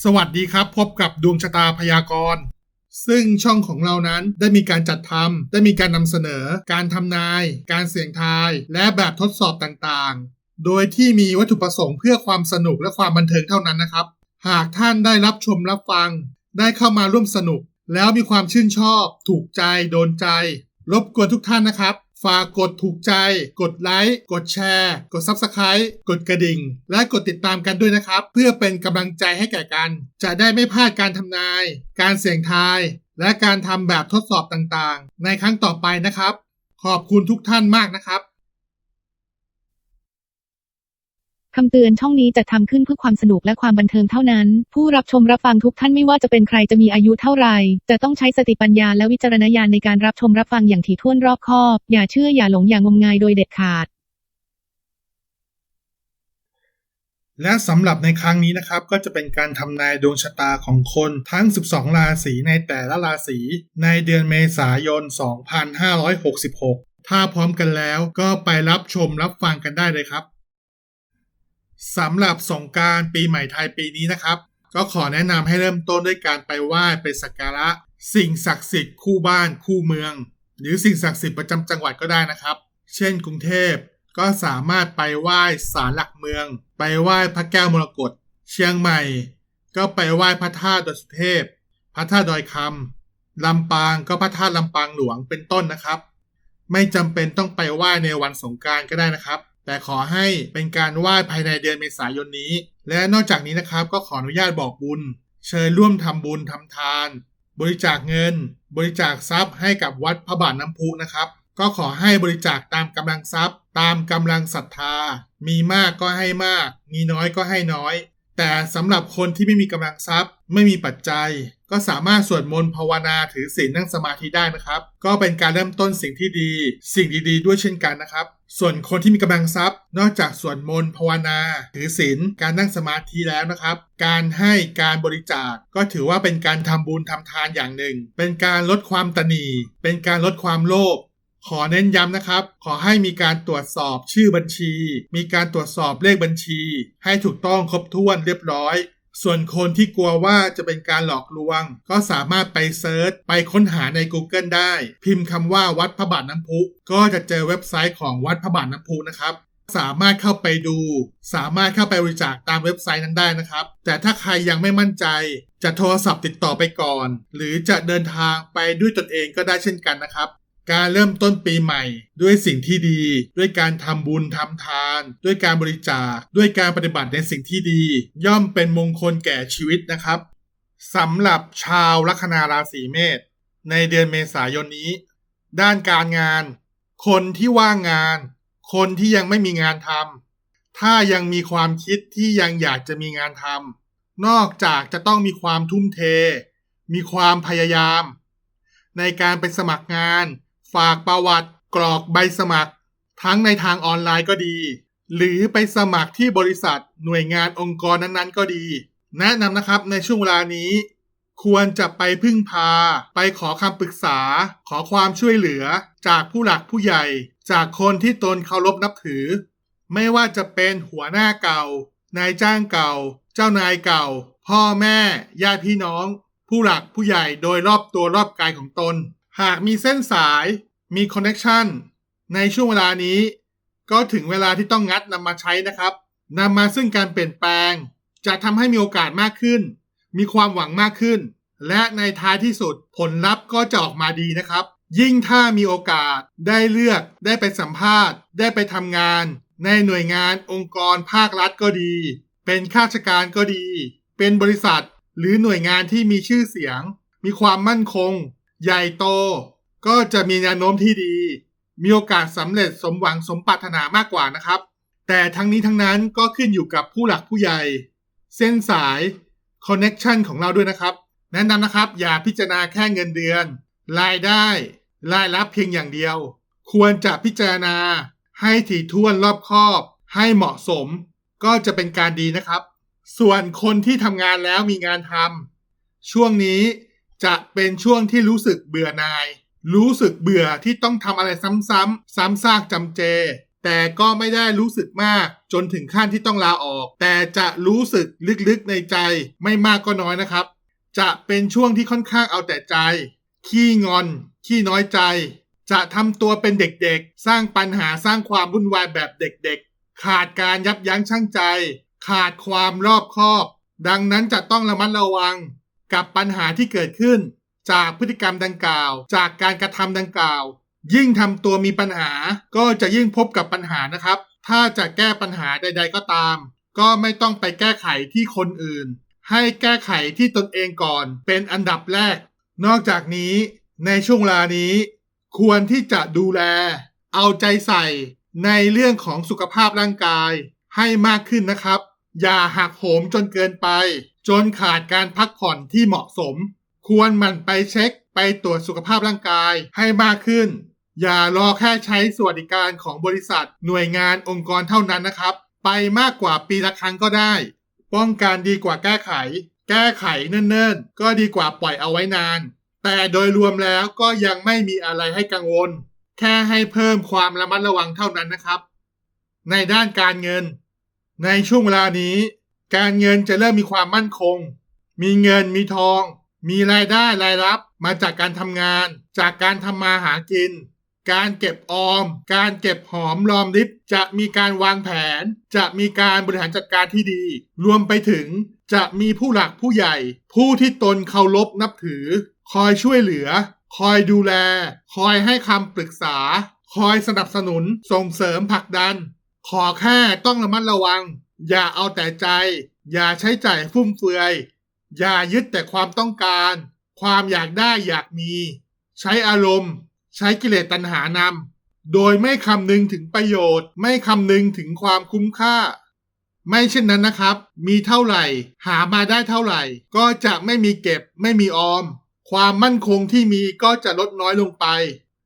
สวัสดีครับ พบกับดวงชะตาพยากรณ์ ซึ่งช่องของเรานั้นได้มีการจัดทำได้มีการนำเสนอ การทำนาย การเสี่ยงทาย และแบบทดสอบต่างๆ โดยที่มีวัตถุประสงค์เพื่อความสนุกและความบันเทิงเท่านั้นนะครับ หากท่านได้รับชมรับฟัง ได้เข้ามาร่วมสนุก แล้วมีความชื่นชอบ ถูกใจ โดนใจ รบกวนทุกท่านนะครับ ฝากกดถูกใจ กดไลค์ กดแชร์ กด Subscribe กดกระดิ่ง และกดติดตามกันด้วยนะครับ เพื่อเป็นกำลังใจให้แก่กัน จะได้ไม่พลาดการทำนาย การเสี่ยงทาย และการทำแบบทดสอบต่างๆ ในครั้งต่อไปนะครับ ขอบคุณทุกท่านมากนะครับ คำเตือนช่องนี้จะทำขึ้นเพื่อความสนุกและความบันเทิงเท่านั้น ผู้รับชมรับฟังทุกท่านไม่ว่าจะเป็นใครจะมีอายุเท่าไหร่ จะต้องใช้สติปัญญาและวิจารณญาณในการรับชมรับฟังอย่างถี่ถ้วนรอบคอบ อย่าเชื่ออย่าหลงอย่างมงายโดยเด็ดขาด และสำหรับในครั้งนี้นะครับ ก็จะเป็นการทำนายดวงชะตาของคนทั้ง 12 ราศีในแต่ละราศีในเดือนเมษายน 2566 ถ้าพร้อมกันแล้วก็ไปรับชมรับฟังกันได้เลยครับ สำหรับสงการปีใหม่ไทยปีนี้นะครับ ก็ขอแนะนำให้เริ่มต้นด้วยการไปไหว้ไปสักการะ สิ่งศักดิ์สิทธิ์คู่บ้านคู่เมือง หรือสิ่งศักดิ์สิทธิ์ประจำจังหวัดก็ได้นะครับ เช่น กรุงเทพก็สามารถไปไหว้ศาลหลักเมือง ไปไหว้พระแก้วมรกตเชียงใหม่ ก็ไปไหว้พระธาตุดอยสุเทพ พระธาตุดอยคำลำปางก็พระธาตุลำปางหลวงเป็นต้นนะครับ ไม่จำเป็นต้องไปไหว้ในวันสงการก็ได้นะครับ แต่ขอให้เป็นการไหว้ภายในเดือนเมษายนนี้ และนอกจากนี้นะครับก็ขออนุญาตบอกบุญ เชิญร่วมทำบุญทำทาน บริจาคเงิน บริจาคทรัพย์ให้กับวัดพระบาทน้ำพุนะครับ ก็ขอให้บริจาคตามกำลังทรัพย์ ตามกำลังศรัทธา มีมากก็ให้มาก มีน้อยก็ให้น้อย แต่สำหรับคนที่ไม่มีกำลังทรัพย์ ไม่มีปัจจัย ก็สามารถสวดมนต์ภาวนาถือศีลนั่งสมาธิได้นะครับ ก็เป็นการเริ่มต้นสิ่งที่ดี สิ่งดีๆ ด้วยเช่นกันนะครับ ส่วนคนที่มีกำลังทรัพย์ นอกจากส่วดมนภาวนา ถือศีลการนั่งสมาธิแล้วนะครับ การให้การบริจาคก็ถือว่าเป็นการทำบุญทำทานอย่างหนึ่ง เป็นการลดความตนีเป็นการลดความโลภขอเน้นย้ำนะครับ ขอให้มีการตรวจสอบชื่อบัญชี มีการตรวจสอบเลขบัญชี ให้ถูกต้องครบถ้วนเรียบร้อย ส่วนคนที่กลัวว่าจะเป็นการหลอกลวง ก็สามารถไปเซิร์ชไปค้นหาใน Google ได้ พิมพ์คำว่าวัดพระบาทน้ำพุ ก็จะเจอเว็บไซต์ของวัดพระบาทน้ำพุนะครับสามารถเข้าไปดู สามารถเข้าไปบริจาคตามเว็บไซต์นั้นได้นะครับ แต่ถ้าใครยังไม่มั่นใจ จะโทรศัพท์ติดต่อไปก่อน หรือจะเดินทางไปด้วยตนเองก็ได้เช่นกันนะครับ การเริ่มต้นปีใหม่ ด้วยสิ่งที่ดี ด้วยการทำบุญทำทาน ด้วยการบริจาค ด้วยการปฏิบัติในสิ่งที่ดี ย่อมเป็นมงคลแก่ชีวิตนะครับสำหรับชาวลัคนาราศีเมษในเดือนเมษายนนี้ ด้านการงาน คนที่ว่างงาน คนที่ยังไม่มีงานทำถ้ายังมีความคิดที่ยังอยากจะมีงานทำนอกจากจะต้องมีความทุ่มเท มีความพยายาม ในการไปสมัครงาน ฝากประวัติกรอกใบสมัคร ทั้งในทางออนไลน์ก็ดี หรือไปสมัครที่บริษัทหน่วยงานองค์กรนั้นๆ ก็ดี แนะนำนะครับในช่วงเวลานี้ ควรจะไปพึ่งพา ไปขอคำปรึกษา ขอความช่วยเหลือ จากผู้หลักผู้ใหญ่ จากคนที่ตนเคารพนับถือ ไม่ว่าจะเป็นหัวหน้าเก่า นายจ้างเก่า เจ้านายเก่า พ่อแม่ญาติพี่น้อง ผู้หลักผู้ใหญ่โดยรอบตัวรอบกายของตน หากมีเส้นสายมีคอนเน c t ชันในช่วงเวลานี้ ก็ถึงเวลาที่ต้องงัดนำมาใช้นะครับนำมาซึ่งการเปลี่ยนแปลง จะทำให้มีโอกาสมากขึ้น มีความหวังมากขึ้น และในท้ายที่สุดผลลัพธ์ก็จะออกมาดีนะครับ ยิ่งถ้ามีโอกาสได้เลือกได้ไปสัมภาษณ์ ได้ไปทำงาน ในหน่วยงานองค์กรภาครัฐก็ดี เป็นข้าราชการก็ดี เป็นบริษัท หรือหน่วยงานที่มีชื่อเสียง มีความมั่นคง ใหญ่โต ก็จะมีแนวโน้มที่ดี มีโอกาสสำเร็จสมหวังสมปรารถนามากกว่านะครับ แต่ทั้งนี้ทั้งนั้นก็ขึ้นอยู่กับผู้หลักผู้ใหญ่ เส้นสายคอนเน็ชันของเราด้วยนะครับ แนะนำนะครับอย่าพิจารณาแค่เงินเดือน รายได้ รายรับเพียงอย่างเดียว ควรจะพิจารณา ให้ถี่ถ้วนรอบคอบ ให้เหมาะสม ก็จะเป็นการดีนะครับ ส่วนคนที่ทำงานแล้วมีงานทำช่วงนี้ จะเป็นช่วงที่รู้สึกเบื่อนาย รู้สึกเบื่อที่ต้องทำอะไรซ้ำๆซ้ำซากจำเจ แต่ก็ไม่ได้รู้สึกมากจนถึงขั้นที่ต้องลาออก แต่จะรู้สึกลึกๆในใจ ไม่มากก็น้อยนะครับ จะเป็นช่วงที่ค่อนข้างเอาแต่ใจ ขี้งอน ขี้น้อยใจ จะทำตัวเป็นเด็กๆ สร้างปัญหาสร้างความวุ่นวายแบบเด็กๆ ขาดการยับยั้งชั่งใจ ขาดความรอบคอบ ดังนั้นจะต้องระมัดระวัง กับปัญหาที่เกิดขึ้น จากพฤติกรรมดังกล่าว จากการกระทำดังกล่าว ยิ่งทำตัวมีปัญหา ก็จะยิ่งพบกับปัญหานะครับ ถ้าจะแก้ปัญหาใด ๆ ก็ตาม ก็ไม่ต้องไปแก้ไขที่คนอื่น ให้แก้ไขที่ตนเองก่อนเป็นอันดับแรก นอกจากนี้ในช่วงเวลานี้ ควรที่จะดูแล เอาใจใส่ในเรื่องของสุขภาพร่างกายให้มากขึ้นนะครับ อย่าหักโหมจนเกินไป จนขาดการพักผ่อนที่เหมาะสม ควรหมั่นไปเช็คไปตรวจสุขภาพร่างกายให้มากขึ้น อย่ารอแค่ใช้สวัสดิการของบริษัท หน่วยงานองค์กรเท่านั้นนะครับ ไปมากกว่าปีละครั้งก็ได้ ป้องกันดีกว่าแก้ไข แก้ไขเนิ่นๆ ก็ดีกว่าปล่อยเอาไว้นาน แต่โดยรวมแล้วก็ยังไม่มีอะไรให้กังวล แค่ให้เพิ่มความระมัดระวังเท่านั้นนะครับ ในด้านการเงิน ในช่วงเวลานี้ การเงินจะเริ่มมีความมั่นคง มีเงินมีทอง มีรายได้รายรับมาจากการทำงาน จากการทำมาหากิน การเก็บออม การเก็บหอมรอมริบจะมีการวางแผน จะมีการบริหารจัดการที่ดี รวมไปถึงจะมีผู้หลักผู้ใหญ่ ผู้ที่ตนเคารพนับถือ คอยช่วยเหลือ คอยดูแล คอยให้คำปรึกษา คอยสนับสนุนส่งเสริมผลักดัน ขอแค่ต้องระมัดระวัง อย่าเอาแต่ใจ อย่าใช้จ่ายฟุ่มเฟือย อย่ายึดแต่ความต้องการ ความอยากได้อยากมี ใช้อารมณ์ ใช้กิเลสตัณหานำโดยไม่คำนึงถึงประโยชน์ ไม่คำนึงถึงความคุ้มค่า ไม่เช่นนั้นนะครับ มีเท่าไหร่ หามาได้เท่าไหร่ ก็จะไม่มีเก็บ ไม่มีออม ความมั่นคงที่มีก็จะลดน้อยลงไป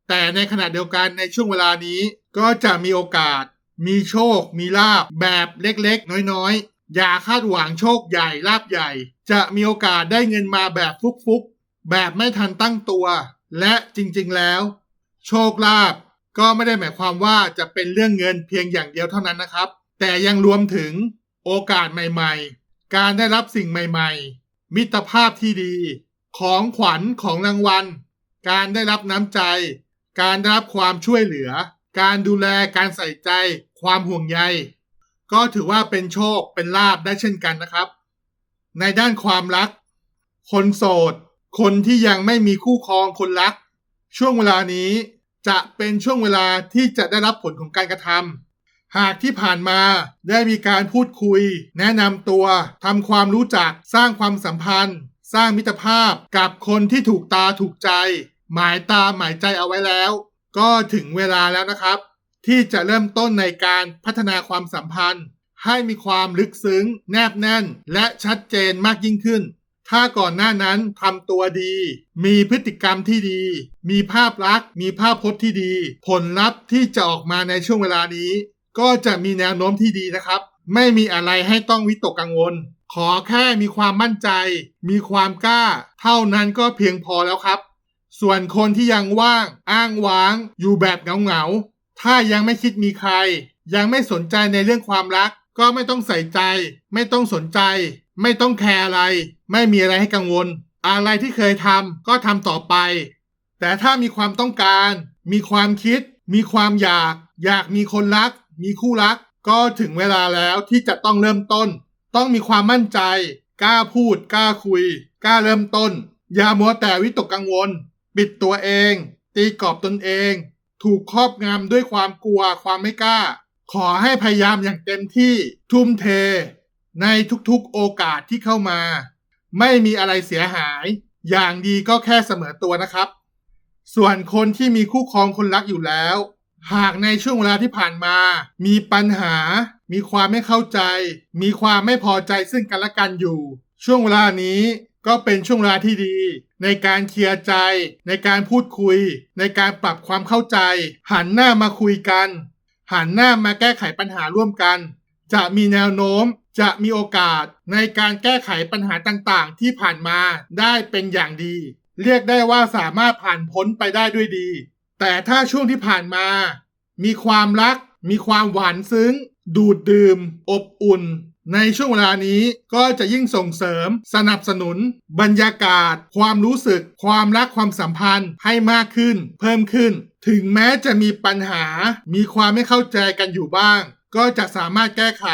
แต่ในขณะเดียวกันในช่วงเวลานี้ก็จะมีโอกาส มีโชค มีลาบแบบเล็กๆ น้อยๆ อย่าคาดหวังโชคใหญ่ลาบใหญ่ จะมีโอกาสได้เงินมาแบบฟุกๆ แบบไม่ทันตั้งตัว และจริงๆแล้ว โชคลาภก็ไม่ได้หมายความว่าจะเป็นเรื่องเงินเพียงอย่างเดียวเท่านั้นนะครับ แต่ยังรวมถึงโอกาสใหม่ๆ การได้รับสิ่งใหม่ๆ มิตรภาพที่ดี ของขวัญของรางวัล การได้รับน้ำใจ การได้รับความช่วยเหลือ การดูแลการใส่ใจ ความห่วงใย ก็ถือว่าเป็นโชคเป็นลาบได้เช่นกันนะครับ ในด้านความรัก คนโสด คนที่ยังไม่มีคู่ครองคนรัก ช่วงเวลานี้จะเป็นช่วงเวลาที่จะได้รับผลของการกระทำหากที่ผ่านมาได้มีการพูดคุย แนะนำตัวทำความรู้จักสร้างความสัมพันธ์ สร้างมิตรภาพกับคนที่ถูกตาถูกใจ หมายตาหมายใจเอาไว้แล้ว ก็ถึงเวลาแล้วนะครับ ที่จะเริ่มต้นในการพัฒนาความสัมพันธ์ ให้มีความลึกซึ้ง แนบแน่น และชัดเจนมากยิ่งขึ้น ถ้าก่อนหน้านั้นทำตัวดี มีพฤติกรรมที่ดี มีภาพลักษณ์ มีภาพพจน์ที่ดี ผลลัพธ์ที่จะออกมาในช่วงเวลานี้ ก็จะมีแนวโน้มที่ดีนะครับ ไม่มีอะไรให้ต้องวิตกกังวล ขอแค่มีความมั่นใจ มีความกล้า เท่านั้นก็เพียงพอแล้วครับ ส่วนคนที่ยังว่าง อ้างว้าง อยู่แบบเหงาๆ ถ้ายังไม่คิดมีใคร ยังไม่สนใจในเรื่องความรัก ก็ไม่ต้องใส่ใจ ไม่ต้องสนใจ ไม่ต้องแคร์อะไร ไม่มีอะไรให้กังวล อะไรที่เคยทำก็ทำต่อไป แต่ถ้ามีความต้องการ มีความคิด มีความอยาก อยากมีคนรัก มีคู่รัก ก็ถึงเวลาแล้วที่จะต้องเริ่มต้น ต้องมีความมั่นใจ กล้าพูด กล้าคุย กล้าเริ่มต้น อย่ามัวแต่วิตกกังวล ปิดตัวเอง ตีกรอบตนเอง ถูกครอบงำด้วยความกลัวความไม่กล้า ขอให้พยายามอย่างเต็มที่ทุ่มเท ในทุกๆโอกาสที่เข้ามา ไม่มีอะไรเสียหาย อย่างดีก็แค่เสมอตัวนะครับ ส่วนคนที่มีคู่ครองคนรักอยู่แล้ว หากในช่วงเวลาที่ผ่านมา มีปัญหา มีความไม่เข้าใจ มีความไม่พอใจซึ่งกันและกันอยู่ ช่วงเวลานี้ก็เป็นช่วงเวลาที่ดี ในการเคลียร์ใจ ในการพูดคุย ในการปรับความเข้าใจ หันหน้ามาคุยกัน หันหน้ามาแก้ไขปัญหาร่วมกัน จะมีแนวโน้มจะมีโอกาสในการแก้ไขปัญหาต่างๆ ที่ผ่านมาได้เป็นอย่างดี เรียกได้ว่าสามารถผ่านพ้นไปได้ด้วยดี แต่ถ้าช่วงที่ผ่านมา มีความรัก มีความหวานซึ้ง ดูดดื่ม อบอุ่น ในช่วงเวลานี้ก็จะยิ่งส่งเสริมสนับสนุน บรรยากาศ ความรู้สึก ความรักความสัมพันธ์ให้มากขึ้น เพิ่มขึ้น ถึงแม้จะมีปัญหา มีความไม่เข้าใจกันอยู่บ้าง ก็จะสามารถแก้ไข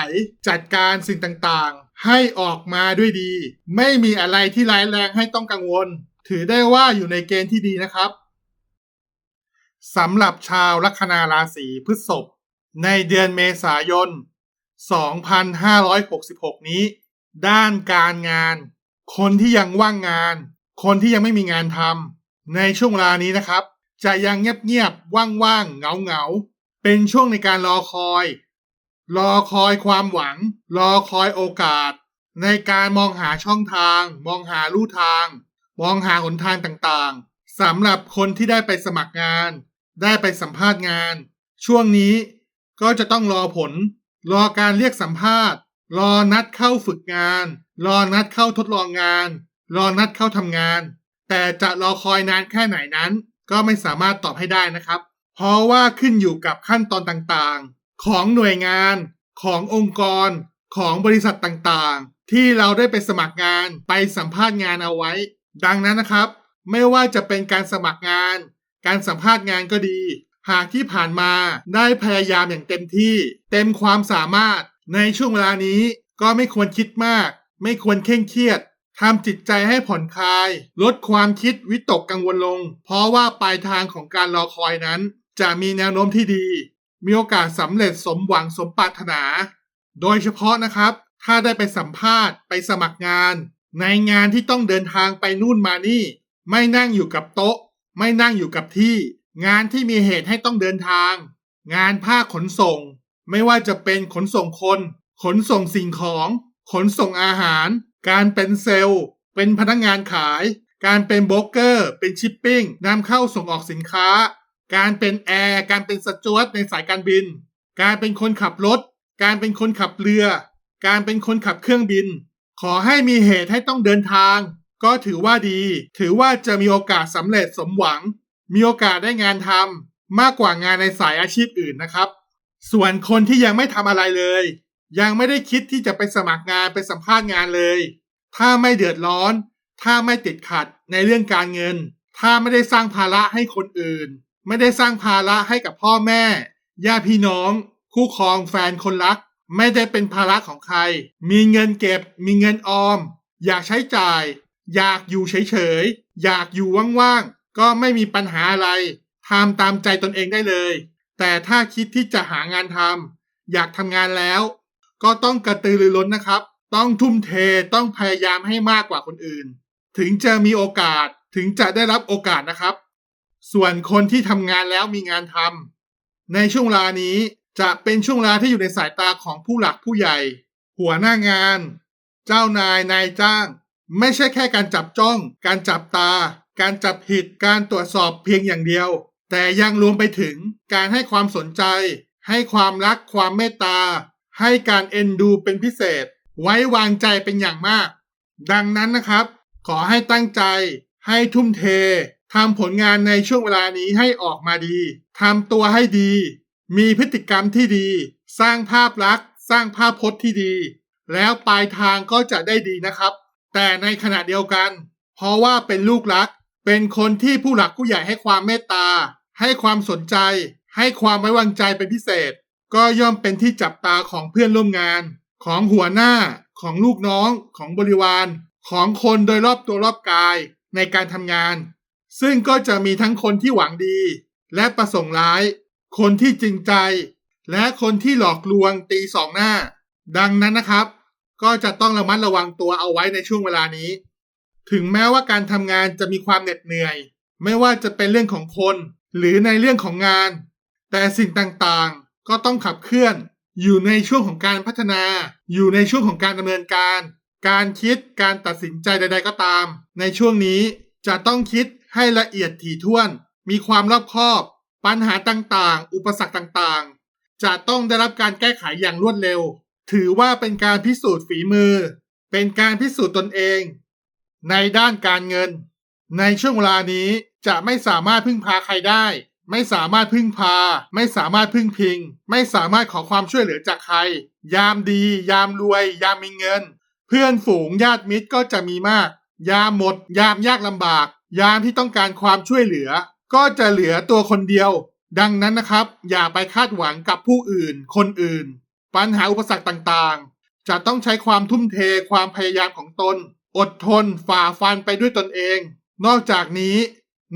จัดการสิ่งต่างๆ ให้ออกมาด้วยดี ไม่มีอะไรที่ร้ายแรงให้ต้องกังวล ถือได้ว่าอยู่ในเกณฑ์ที่ดีนะครับสำหรับชาวลัคนาราศีพฤษภในเดือนเมษายน 2566 นี้ ด้านการงาน คนที่ยังว่างงาน คนที่ยังไม่มีงานทำในช่วงเวลานี้นะครับ จะยังเงียบๆว่างๆเงาๆเป็นช่วงในการรอคอย รอคอยความหวัง รอคอยโอกาส ในการมองหาช่องทาง มองหาลู่ทาง มองหาหนทางต่างๆสำหรับคนที่ได้ไปสมัครงาน ได้ไปสัมภาษณ์งาน ช่วงนี้ก็จะต้องรอผล รอการเรียกสัมภาษณ์ รอนัดเข้าฝึกงาน รอนัดเข้าทดลองงาน รอนัดเข้าทำงาน แต่จะรอคอยนานแค่ไหนนั้น ก็ไม่สามารถตอบให้ได้นะครับ เพราะว่าขึ้นอยู่กับขั้นตอนต่างๆ ของหน่วยงาน ขององค์กร ของบริษัทต่างๆ ที่เราได้ไปสมัครงานไปสัมภาษณ์งานเอาไว้ ดังนั้นนะครับ ไม่ว่าจะเป็นการสมัครงาน การสัมภาษณ์งานก็ดี หากที่ผ่านมาได้พยายามอย่างเต็มที่ เต็มความสามารถ ในช่วงเวลานี้ก็ไม่ควรคิดมาก ไม่ควรเคร่งเครียดทำจิตใจให้ผ่อนคลาย ลดความคิดวิตกกังวลลง เพราะว่าปลายทางของการรอคอยนั้น จะมีแนวโน้มที่ดี มีโอกาสสำเร็จสมหวังสมปรารถนา โดยเฉพาะนะครับ ถ้าได้ไปสัมภาษณ์ไปสมัครงาน ในงานที่ต้องเดินทางไปนู่นมานี่ ไม่นั่งอยู่กับโต๊ะ ไม่นั่งอยู่กับที่ งานที่มีเหตุให้ต้องเดินทาง งานภาคขนส่ง ไม่ว่าจะเป็นขนส่งคน ขนส่งสิ่งของ ขนส่งอาหาร การเป็นเซลล์ เป็นพนักงานขาย การเป็นโบรกเกอร์ เป็นชิปปิ้งนำเข้าส่งออกสินค้า การเป็นแอร์ การเป็นสจวตในสายการบิน การเป็นคนขับรถ การเป็นคนขับเรือ การเป็นคนขับเครื่องบิน ขอให้มีเหตุให้ต้องเดินทาง ก็ถือว่าดี ถือว่าจะมีโอกาสสำเร็จสมหวัง มีโอกาสได้งานทำมากกว่างานในสายอาชีพอื่นนะครับ ส่วนคนที่ยังไม่ทำอะไรเลย ยังไม่ได้คิดที่จะไปสมัครงานไปสัมภาษณ์งานเลย ถ้าไม่เดือดร้อน ถ้าไม่ติดขัดในเรื่องการเงิน ถ้าไม่ได้สร้างภาระให้คนอื่น ไม่ได้สร้างภาระให้กับพ่อแม่ญาติพี่น้อง คู่ครองแฟนคนรัก ไม่ได้เป็นภาระของใคร มีเงินเก็บ มีเงินออม อยากใช้จ่าย อยากอยู่เฉยๆ อยากอยู่ว่างๆ ก็ไม่มีปัญหาอะไรทำตามใจตนเองได้เลย แต่ถ้าคิดที่จะหางานทำอยากทำงานแล้ว ก็ต้องกระตือรือร้นนะครับ ต้องทุ่มเทต้องพยายามให้มากกว่าคนอื่น ถึงจะมีโอกาสถึงจะได้รับโอกาสนะครับ ส่วนคนที่ทำงานแล้วมีงานทำในช่วงเวลานี้จะเป็นช่วงเวลาที่อยู่ในสายตาของผู้หลักผู้ใหญ่ หัวหน้างาน เจ้านายนายจ้าง ไม่ใช่แค่การจับจ้อง การจับตา การจับผิด การตรวจสอบเพียงอย่างเดียว แต่ยังรวมไปถึงการให้ความสนใจ ให้ความรักความเมตตา ให้การเอ็นดูเป็นพิเศษ ไว้วางใจเป็นอย่างมาก ดังนั้นนะครับ ขอให้ตั้งใจ ให้ทุ่มเททำผลงานในช่วงเวลานี้ให้ออกมาดีทำตัวให้ดี มีพฤติกรรมที่ดี สร้างภาพลักษณ์ สร้างภาพพจน์ที่ดี แล้วปลายทางก็จะได้ดีนะครับ แต่ในขณะเดียวกัน เพราะว่าเป็นลูกรัก เป็นคนที่ผู้หลักผู้ใหญ่ให้ความเมตตา ให้ความสนใจ ให้ความไว้วางใจเป็นพิเศษ ก็ย่อมเป็นที่จับตาของเพื่อนร่วมงาน ของหัวหน้าของลูกน้องของบริวาร ของคนโดยรอบตัวรอบกายในการทำงาน ซึ่งก็จะมีทั้งคนที่หวังดี และประสงค์ร้าย คนที่จริงใจ และคนที่หลอกลวงตีสองหน้า ดังนั้นนะครับ ก็จะต้องระมัดระวังตัวเอาไว้ในช่วงเวลานี้ ถึงแม้ว่าการทำงานจะมีความเหน็ดเหนื่อย ไม่ว่าจะเป็นเรื่องของคน หรือในเรื่องของงาน แต่สิ่งต่างๆ ก็ต้องขับเคลื่อน อยู่ในช่วงของการพัฒนา อยู่ในช่วงของการดำเนินการ การคิดการตัดสินใจใด ๆ ก็ตาม ในช่วงนี้จะต้องคิดให้ละเอียดถี่ถ้วน มีความรอบคอบ ปัญหาต่างๆ อุปสรรคต่างๆ จะต้องได้รับการแก้ไขอย่างรวดเร็ว ถือว่าเป็นการพิสูจน์ฝีมือ เป็นการพิสูจน์ตนเอง ในด้านการเงิน ในช่วงเวลานี้จะไม่สามารถพึ่งพาใครได้ ไม่สามารถพึ่งพา ไม่สามารถพึ่งพิง ไม่สามารถขอความช่วยเหลือจากใคร ยามดี ยามรวย ยามมีเงิน เพื่อนฝูงญาติมิตรก็จะมีมาก ยามหมด ยามยากลำบาก ยามที่ต้องการความช่วยเหลือ ก็จะเหลือตัวคนเดียว ดังนั้นนะครับ อย่าไปคาดหวังกับผู้อื่น คนอื่น ปัญหาอุปสรรคต่างๆ จะต้องใช้ความทุ่มเทความพยายามของตน อดทนฝ่าฟันไปด้วยตนเอง นอกจากนี้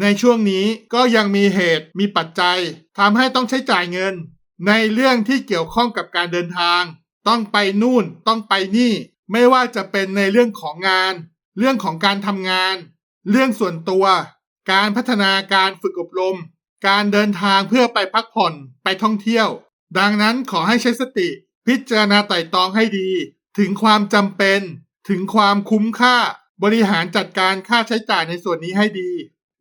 ในช่วงนี้ก็ยังมีเหตุมีปัจจัยทำให้ต้องใช้จ่ายเงิน ในเรื่องที่เกี่ยวข้องกับการเดินทาง ต้องไปนู่นต้องไปนี่ ไม่ว่าจะเป็นในเรื่องของงาน เรื่องของการทำงาน เรื่องส่วนตัว การพัฒนาการฝึกอบรม การเดินทางเพื่อไปพักผ่อนไปท่องเที่ยว ดังนั้นขอให้ใช้สติ พิจารณาไต่ตองให้ดี ถึงความจำเป็น ถึงความคุ้มค่า บริหารจัดการค่าใช้จ่ายในส่วนนี้ให้ดี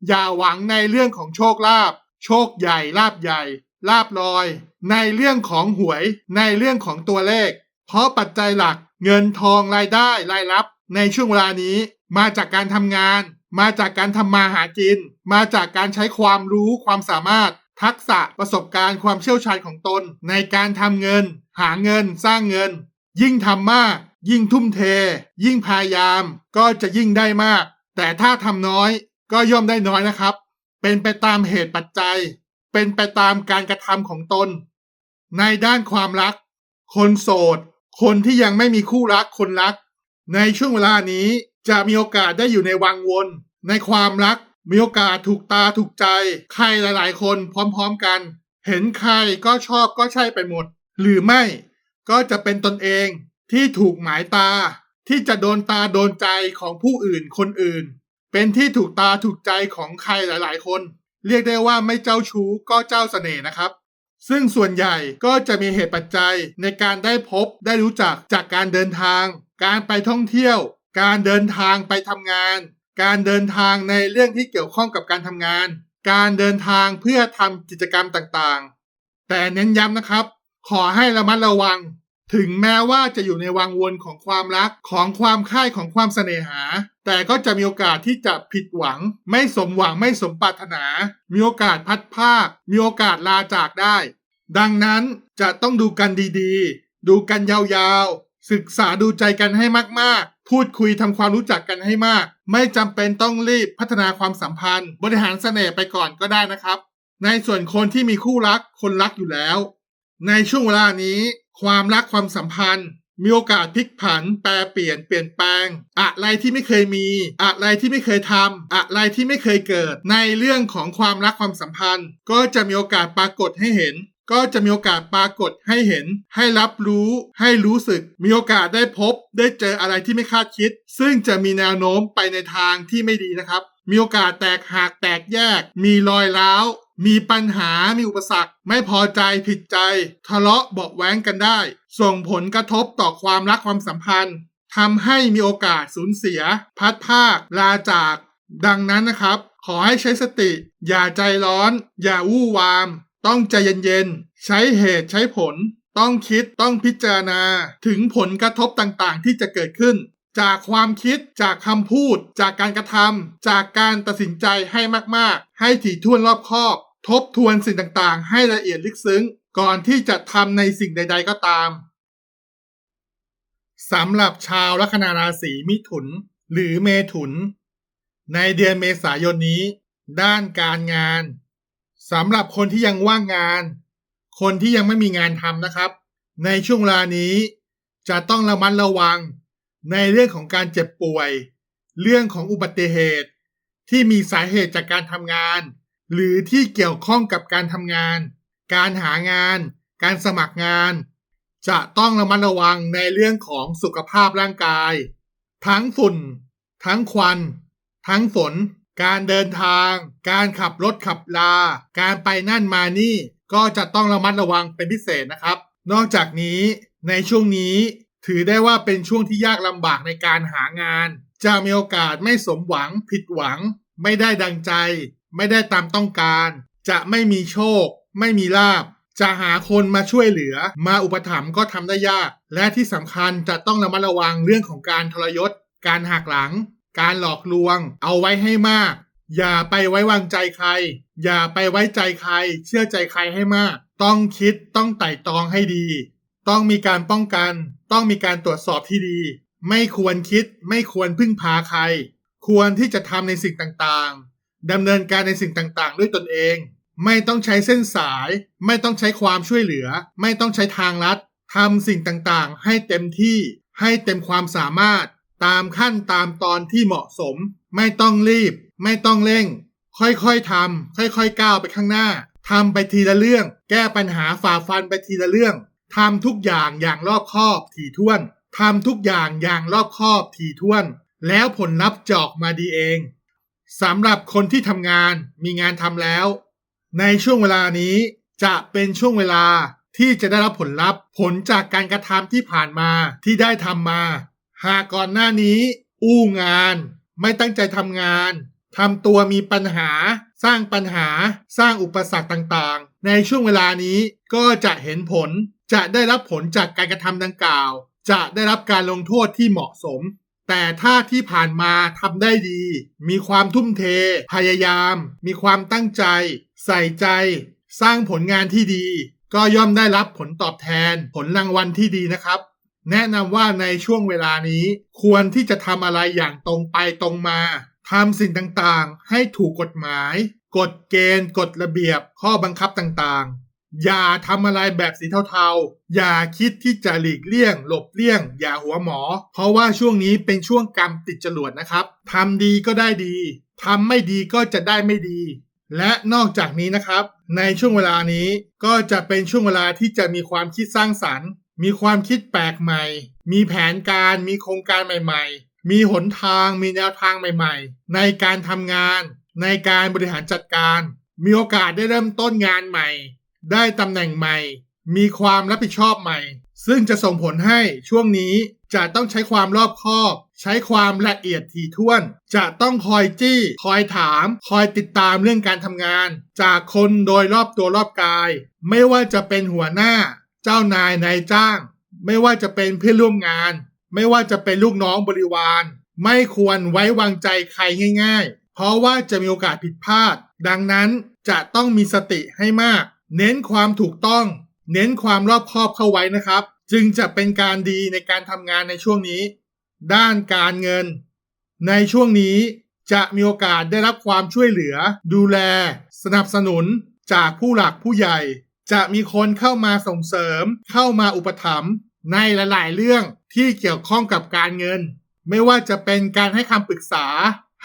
อย่าหวังในเรื่องของโชคลาภโชคใหญ่ลาบใหญ่ลาบลอย ในเรื่องของหวย ในเรื่องของตัวเลข เพราะปัจจัยหลักเงินทองรายได้รายรับ ในช่วงเวลานี้ มาจากการทำงาน มาจากการทำมาหากิน มาจากการใช้ความรู้ความสามารถ ทักษะประสบการณ์ความเชี่ยวชาญของตน ในการทำเงิน หาเงินสร้างเงิน ยิ่งทำมาก ยิ่งทุ่มเท ยิ่งพยายาม ก็จะยิ่งได้มาก แต่ถ้าทำน้อยก็ย่อมได้น้อยนะครับ เป็นไปตามเหตุปัจจัย เป็นไปตามการกระทำของตน ในด้านความรัก คนโสด คนที่ยังไม่มีคู่รักคนรัก ในช่วงเวลานี้จะมีโอกาสได้อยู่ในวังวน ในความรัก มีโอกาสถูกตาถูกใจ ใครหลาย ๆ คนพร้อมๆกัน เห็นใครก็ชอบก็ใช่ไปหมด หรือไม่ก็จะเป็นตนเองที่ถูกหมายตา ที่จะโดนตาโดนใจของผู้อื่นคนอื่น เป็นที่ถูกตาถูกใจของใครหลายๆ คน เรียกได้ว่าไม่เจ้าชู้ก็เจ้าเสน่ห์นะครับ ซึ่งส่วนใหญ่ก็จะมีเหตุปัจจัยในการได้พบได้รู้จักจากการเดินทาง การไปท่องเที่ยว การเดินทางไปทำงาน การเดินทางในเรื่องที่เกี่ยวข้องกับการทำงาน การเดินทางเพื่อทำกิจกรรมต่างๆ แต่เน้นย้ำนะครับ ขอให้ระมัดระวัง ถึงแม้ว่าจะอยู่ในวังวนของความรักของความค่ายของความเสน่หา แต่ก็จะมีโอกาสที่จะผิดหวัง ไม่สมหวังไม่สมปรารถนา มีโอกาสพัดภาค มีโอกาสลาจากได้ ดังนั้นจะต้องดูกันดีๆ ดูกันยาวๆ ศึกษาดูใจกันให้มากๆ พูดคุยทำความรู้จักกันให้มาก ไม่จำเป็นต้องรีบพัฒนาความสัมพันธ์ บริหารเสน่ห์ไปก่อนก็ได้นะครับ ในส่วนคนที่มีคู่รักคนรักอยู่แล้ว ในช่วงเวลานี้ ความรักความสัมพันธ์ มีโอกาสพลิกผัน แปรเปลี่ยนเปลี่ยนแปลง อะไรที่ไม่เคยมี อะไรที่ไม่เคยทำอะไรที่ไม่เคยเกิด ในเรื่องของความรักความสัมพันธ์ ก็จะมีโอกาสปรากฏให้เห็น ก็จะมีโอกาสปรากฏให้เห็น ให้รับรู้ ให้รู้สึก มีโอกาสได้พบ ได้เจออะไรที่ไม่คาดคิด ซึ่งจะมีแนวโน้มไปในทางที่ไม่ดีนะครับ มีโอกาสแตกหักแตกแยก มีรอยร้าว มีปัญหา มีอุปสรรค ไม่พอใจผิดใจ ทะเลาะเบาะแว้งกันได้ ส่งผลกระทบต่อความรักความสัมพันธ์ทำให้มีโอกาสสูญเสีย พัดภาค ลาจาก ดังนั้นนะครับ ขอให้ใช้สติ อย่าใจร้อน อย่าวู่วาม ต้องใจเย็นๆ ใช้เหตุใช้ผล ต้องคิดต้องพิจารณา ถึงผลกระทบต่างๆ ที่จะเกิดขึ้น จากความคิดจากคำพูด จากการกระทำจากการตัดสินใจให้มากๆ ให้ถี่ถ้วนรอบคอบ ทบทวนสิ่งต่างๆ ให้ละเอียดลึกซึ้ง ก่อนที่จะทำในสิ่งใด ๆ ก็ตามสำหรับชาวลัคนาราศีมิถุน หรือเมถุน ในเดือนเมษายนนี้ ด้านการงาน สำหรับคนที่ยังว่างงาน คนที่ยังไม่มีงานทำนะครับ ในช่วงเวลานี้จะต้องระมัดระวังในเรื่องของการเจ็บป่วย เรื่องของอุบัติเหตุ ที่มีสาเหตุจากการทำงาน หรือที่เกี่ยวข้องกับการทำงาน การหางาน การสมัครงาน จะต้องระมัดระวังในเรื่องของสุขภาพร่างกาย ทั้งฝุ่น ทั้งควัน ทั้งฝน การเดินทาง การขับรถขับลา การไปนั่นมานี่ ก็จะต้องระมัดระวังเป็นพิเศษนะครับ นอกจากนี้ในช่วงนี้ถือได้ว่าเป็นช่วงที่ยากลำบากในการหางาน จะมีโอกาสไม่สมหวัง ผิดหวัง ไม่ได้ดังใจ ไม่ได้ตามต้องการ จะไม่มีโชค ไม่มีลาบ จะหาคนมาช่วยเหลือ มาอุปถัมภ์ก็ทำได้ยาก และที่สำคัญจะต้องระมัดระวังเรื่องของการทรยศ การหักหลัง การหลอกลวง เอาไว้ให้มาก อย่าไปไว้วางใจใคร อย่าไปไว้ใจใคร เชื่อใจใครให้มาก ต้องคิดต้องไต่ตองให้ดี ต้องมีการป้องกัน ต้องมีการตรวจสอบที่ดี ไม่ควรคิดไม่ควรพึ่งพาใคร ควรที่จะทำในสิ่งต่างๆดำเนินการในสิ่งต่างๆ ด้วยตนเอง ไม่ต้องใช้เส้นสาย ไม่ต้องใช้ความช่วยเหลือ ไม่ต้องใช้ทางลัดทำสิ่งต่างๆ ให้เต็มที่ ให้เต็มความสามารถ ตามขั้นตามตอนที่เหมาะสม ไม่ต้องรีบ ไม่ต้องเร่ง ค่อยๆทำค่อยๆก้าวไปข้างหน้าทำไปทีละเรื่อง แก้ปัญหาฝ่าฟันไปทีละเรื่องทำทุกอย่างอย่างรอบคอบถี่ถ้วนทำทุกอย่างอย่างรอบคอบถี่ถ้วน แล้วผลลัพธ์จอกมาดีเองสำหรับคนที่ทำงานมีงานทำแล้ว ในช่วงเวลานี้จะเป็นช่วงเวลาที่จะได้รับผลลัพธ์ผลจากการกระทำที่ผ่านมาที่ได้ทำมา หากก่อนหน้านี้ อู้งาน ไม่ตั้งใจทำงานทำตัวมีปัญหา สร้างปัญหา สร้างอุปสรรคต่างๆ ในช่วงเวลานี้ก็จะเห็นผล จะได้รับผลจากการกระทำดังกล่าว จะได้รับการลงโทษที่เหมาะสม แต่ถ้าที่ผ่านมาทำได้ดี มีความทุ่มเท พยายาม มีความตั้งใจ ใส่ใจ สร้างผลงานที่ดี ก็ย่อมได้รับผลตอบแทน ผลรางวัลที่ดีนะครับ แนะนำว่าในช่วงเวลานี้ ควรที่จะทำอะไรอย่างตรงไปตรงมาทำสิ่งต่างๆ ให้ถูกกฎหมาย กฎเกณฑ์ กฎระเบียบ ข้อบังคับต่างๆ อย่าทำอะไรแบบสีเทาๆ อย่าคิดที่จะหลีกเลี่ยง หลบเลี่ยง อย่าหัวหมอ เพราะว่าช่วงนี้เป็นช่วงกรรมติดจรวดนะครับทำดีก็ได้ดีทำไม่ดีก็จะได้ไม่ดี และนอกจากนี้นะครับ ในช่วงเวลานี้ก็จะเป็นช่วงเวลาที่จะมีความคิดสร้างสรรค์ มีความคิดแปลกใหม่ มีแผนการ มีโครงการใหม่ ๆ มีหนทาง มีแนวทางใหม่ ๆ ในการทำงาน ในการบริหารจัดการ มีโอกาสได้เริ่มต้นงานใหม่ ได้ตำแหน่งใหม่ มีความรับผิดชอบใหม่ ซึ่งจะส่งผลให้ช่วงนี้จะต้องใช้ความรอบคอบ ใช้ความละเอียดถี่ถ้วน จะต้องคอยจี้ คอยถาม คอยติดตามเรื่องการทำงาน จากคนโดยรอบตัวรอบกาย ไม่ว่าจะเป็นหัวหน้า เจ้านายนายจ้าง ไม่ว่าจะเป็นเพื่อนร่วมงาน ไม่ว่าจะเป็นลูกน้องบริวาร ไม่ควรไว้วางใจใครง่าย ๆ เพราะว่าจะมีโอกาสผิดพลาด ดังนั้นจะต้องมีสติให้มาก เน้นความถูกต้อง เน้นความรอบคอบเข้าไว้นะครับ จึงจะเป็นการดีในการทำงานในช่วงนี้ ด้านการเงิน ในช่วงนี้จะมีโอกาสได้รับความช่วยเหลือ ดูแล สนับสนุนจากผู้หลักผู้ใหญ่ จะมีคนเข้ามาส่งเสริม เข้ามาอุปถัมภ์ในหลาย ๆ เรื่องที่เกี่ยวข้องกับการเงิน ไม่ว่าจะเป็นการให้คำปรึกษา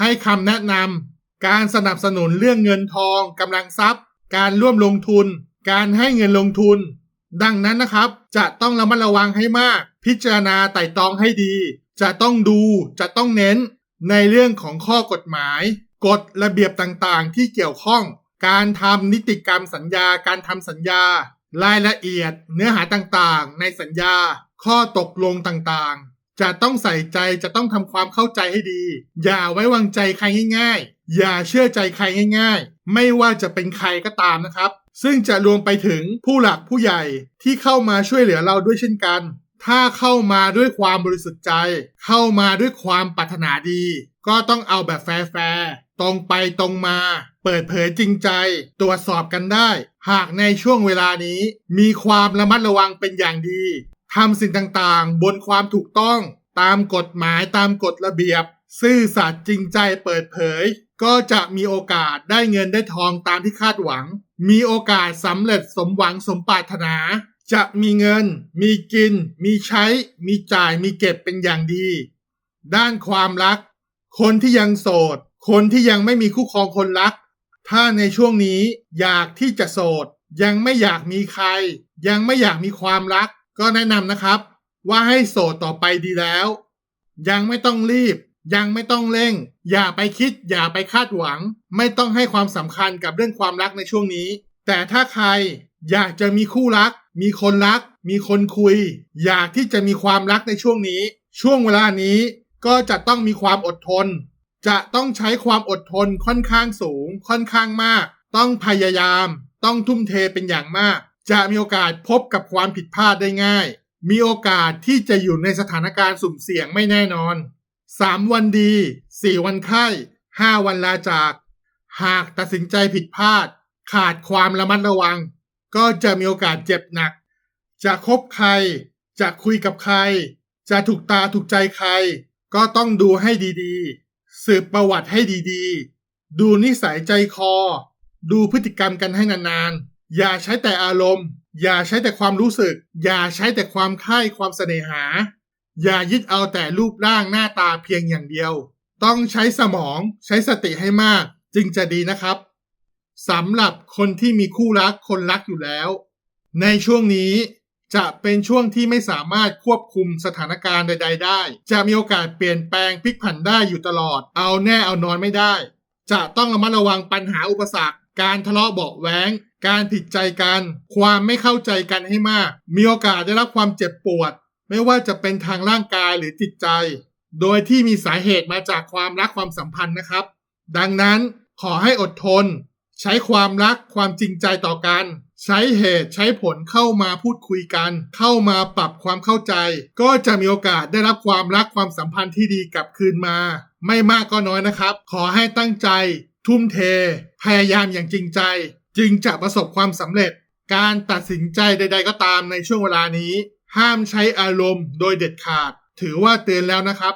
ให้คำแนะนำการสนับสนุนเรื่องเงินทองกำลังทรัพย์ การร่วมลงทุน การให้เงินลงทุน ดังนั้นนะครับ จะต้องระมัดระวังให้มาก พิจารณาไต่ตองให้ดี จะต้องดูจะต้องเน้นในเรื่องของข้อกฎหมาย กฎระเบียบต่างๆ ที่เกี่ยวข้อง การทำนิติกรรมสัญญา การทำสัญญา รายละเอียด เนื้อหาต่างๆ ในสัญญา ข้อตกลงต่างๆ จะต้องใส่ใจจะต้องทำความเข้าใจให้ดี อย่าไว้วางใจใครง่าย ๆ อย่าเชื่อใจใครง่าย ๆ ไม่ว่าจะเป็นใครก็ตามนะครับ ซึ่งจะรวมไปถึงผู้หลักผู้ใหญ่ที่เข้ามาช่วยเหลือเราด้วยเช่นกัน ถ้าเข้ามาด้วยความบริสุทธิ์ใจ เข้ามาด้วยความปรารถนาดี ก็ต้องเอาแบบแฟร์ๆตรงไปตรงมา เปิดเผยจริงใจ ตรวจสอบกันได้ หากในช่วงเวลานี้ มีความระมัดระวังเป็นอย่างดีทำสิ่งต่างๆ บนความถูกต้อง ตามกฎหมายตามกฎระเบียบ ซื่อสัตย์จริงใจเปิดเผย ก็จะมีโอกาสได้เงินได้ทองตามที่คาดหวัง มีโอกาสสำเร็จสมหวังสมปรารถนา จะมีเงิน มีกิน มีใช้ มีจ่าย มีเก็บเป็นอย่างดี ด้านความรัก คนที่ยังโสด คนที่ยังไม่มีคู่ครองคนรัก ถ้าในช่วงนี้อยากที่จะโสด ยังไม่อยากมีใคร ยังไม่อยากมีความรัก ก็แนะนำนะครับ ว่าให้โสดต่อไปดีแล้ว ยังไม่ต้องรีบ ยังไม่ต้องเร่ง อย่าไปคิด อย่าไปคาดหวัง ไม่ต้องให้ความสำคัญกับเรื่องความรักในช่วงนี้ แต่ถ้าใครอยากจะมีคู่รัก มีคนรัก มีคนคุย อยากที่จะมีความรักในช่วงนี้ ช่วงเวลานี้ก็จะต้องมีความอดทน จะต้องใช้ความอดทนค่อนข้างสูง ค่อนข้างมาก ต้องพยายาม ต้องทุ่มเทเป็นอย่างมาก จะมีโอกาสพบกับความผิดพลาดได้ง่าย มีโอกาสที่จะอยู่ในสถานการณ์สุ่มเสี่ยงไม่แน่นอน 3 วันดี 4 วันไข้ 5 วันลาจาก หากตัดสินใจผิดพลาด ขาดความระมัดระวัง ก็จะมีโอกาสเจ็บหนัก จะคบใคร จะคุยกับใคร จะถูกตาถูกใจใคร ก็ต้องดูให้ดีๆ สืบประวัติให้ดีๆ ดูนิสัยใจคอ ดูพฤติกรรมกันให้นานๆ อย่าใช้แต่อารมณ์ อย่าใช้แต่ความรู้สึก อย่าใช้แต่ความใคร่ความเสน่หา อย่ายึดเอาแต่รูปร่างหน้าตาเพียงอย่างเดียว ต้องใช้สมองใช้สติให้มาก จึงจะดีนะครับสำหรับคนที่มีคู่รักคนรักอยู่แล้ว ในช่วงนี้ จะเป็นช่วงที่ไม่สามารถควบคุมสถานการณ์ใด ๆ ได้ จะมีโอกาสเปลี่ยนแปลงพลิกผันได้อยู่ตลอด เอาแน่เอานอนไม่ได้ จะต้องระมัดระวังปัญหาอุปสรรค การทะเลาะเบาะแว้งการผิดใจกัน ความไม่เข้าใจกันให้มาก มีโอกาสได้รับความเจ็บปวด ไม่ว่าจะเป็นทางร่างกายหรือจิตใจ โดยที่มีสาเหตุมาจากความรักความสัมพันธ์นะครับ ดังนั้นขอให้อดทน ใช้ความรักความจริงใจต่อกัน ใช้เหตุใช้ผลเข้ามาพูดคุยกัน เข้ามาปรับความเข้าใจ ก็จะมีโอกาสได้รับความรักความสัมพันธ์ที่ดีกลับคืนมา ไม่มากก็น้อยนะครับ ขอให้ตั้งใจ ทุ่มเท พยายามอย่างจริงใจ จึงจะประสบความสำเร็จ การตัดสินใจใด ๆ ก็ตามในช่วงเวลานี้ ห้ามใช้อารมณ์โดยเด็ดขาด ถือว่าเตือนแล้วนะครับ